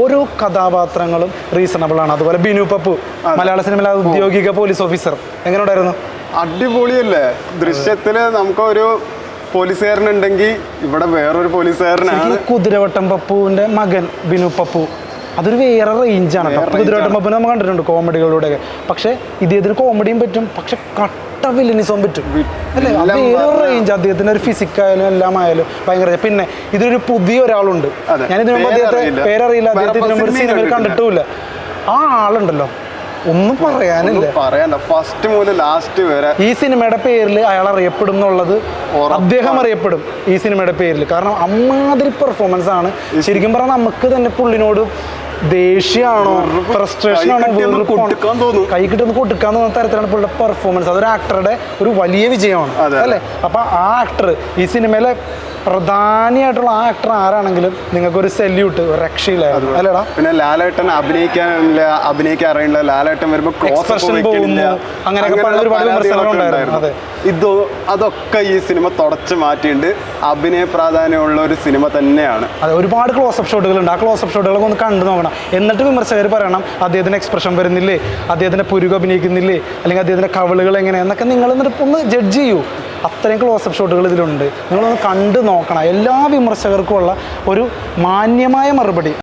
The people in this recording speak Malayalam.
ഓരോ കഥാപാത്രങ്ങളും റീസണബിൾ ആണ്. അതുപോലെ ബിനു പപ്പു മലയാള സിനിമയിലെ ഔദ്യോഗിക പോലീസ് ഓഫീസർ എങ്ങനെ ഉണ്ടായിരുന്നു അടിപൊളിയല്ലേ? ദൃശ്യത്തിൽ നമുക്കൊരു പോലീസുകാരനുണ്ടെങ്കിൽ ഇവിടെ വേറൊരു പോലീസുകാരനാണ്. കുതിരവട്ടം പപ്പുവിന്റെ മകൻ ബിനു പപ്പു. അതൊരു വേറെ റേഞ്ചാണ് കുതിരവട്ടം പപ്പുനെ നമ്മൾ കണ്ടിട്ടുണ്ട് കോമഡികളിലൂടെയൊക്കെ പക്ഷേ ഇതേതൊരു കോമഡിയും പറ്റും. പക്ഷെ കട്ട വില്ലനിസവും പറ്റും. അല്ലേ? അത് പറഞ്ഞ- റേഞ്ച് അദ്ദേഹത്തിന്റെ ഒരു ഫിസിക്കായാലും എല്ലാം ആയാലും ഭയങ്കര പിന്നെ ഇതൊരു പുതിയ ഒരാളുണ്ട്. ഞാൻ ഇതിനു മുമ്പ് അദ്ദേഹത്തെ പേരറിയില്ല. അദ്ദേഹത്തിന് മുമ്പ് സിനിമയിൽ. കണ്ടിട്ടുമില്ല ആ ആളുണ്ടല്ലോ. ഒന്നും പറയാനില്ല. പറയാനില്ല. ഫസ്റ്റ് മുതൽ ലാസ്റ്റ് വരെ. ഈ സിനിമയുടെ പേരിൽ അയാൾ അറിയപ്പെടും എന്നുള്ളത് അദ്ദേഹം അറിയപ്പെടും ഈ സിനിമയുടെ പേരിൽ കാരണം അമ്മാതിരി പെർഫോമൻസ് ആണ്. ശരിക്കും പറഞ്ഞാൽ നമുക്ക് തന്നെ പുള്ളിനോട് ദേഷ്യമാണോ? ഫ്രസ്ട്രേഷൻ ആണോ. കൈ കിട്ടുന്ന കൊടുക്കാൻ തോന്നുന്ന തരത്തിലാണ് പുള്ളിയുടെ പെർഫോമൻസ് അതൊരു ആക്ടറുടെ ഒരു വലിയ വിജയമാണ്. അല്ലേ? അപ്പൊ ആ ആക്ടർ ഈ സിനിമയിലെ പ്രധാനിയായിട്ടുള്ള ആ ആക്ടർ ആരാണെങ്കിലും നിങ്ങൾക്കൊരു സെല്യൂട്ട് ഒരു രക്ഷയില്ലായിരുന്നു അല്ലേടാ? പിന്നെ ലാലേട്ടൻ അഭിനയിക്കാനില്ല അഭിനയിക്കാൻ അറിയില്ല ലാലേട്ടൻ വരുമ്പോൾ വെക്കണില്ല. പോകുന്നു. അങ്ങനെയൊക്കെ പല ഒരുപാട് ഉണ്ടായിരുന്നു. ഉണ്ടായിരുന്നു. ഇതോ അതൊക്കെ ഈ സിനിമ തുടച്ചു മാറ്റിയിട്ടുണ്ട്. അഭിനയ പ്രാധാന്യമുള്ള ഒരു സിനിമ തന്നെയാണ്. അതെ ഒരുപാട് ക്ലോസപ്പ് ഷോട്ടുകളുണ്ട് ആ ക്ലോസപ്പ് ഷോട്ടുകളൊക്കെ ഒന്ന് കണ്ടു നോക്കണം. എന്നിട്ട് വിമർശകർ പറയണം അദ്ദേഹത്തിന് എക്സ്പ്രഷൻ വരുന്നില്ലേ? അദ്ദേഹത്തിന്റെ പുരുക അഭിനയിക്കുന്നില്ലേ? അല്ലെങ്കിൽ അദ്ദേഹത്തിന്റെ കവളുകൾ എങ്ങനെ? എന്നൊക്കെ നിങ്ങൾ എന്നിട്ട് ഒന്ന് ജഡ്ജ് ചെയ്യൂ. അത്രയും ക്ലോസപ്പ് ഷോട്ടുകൾ ഇതിലുണ്ട്. നിങ്ങളൊന്ന് കണ്ടു നോക്കണം. എല്ലാ വിമർശകർക്കും ഉള്ള ഒരു മാന്യമായ മറുപടി.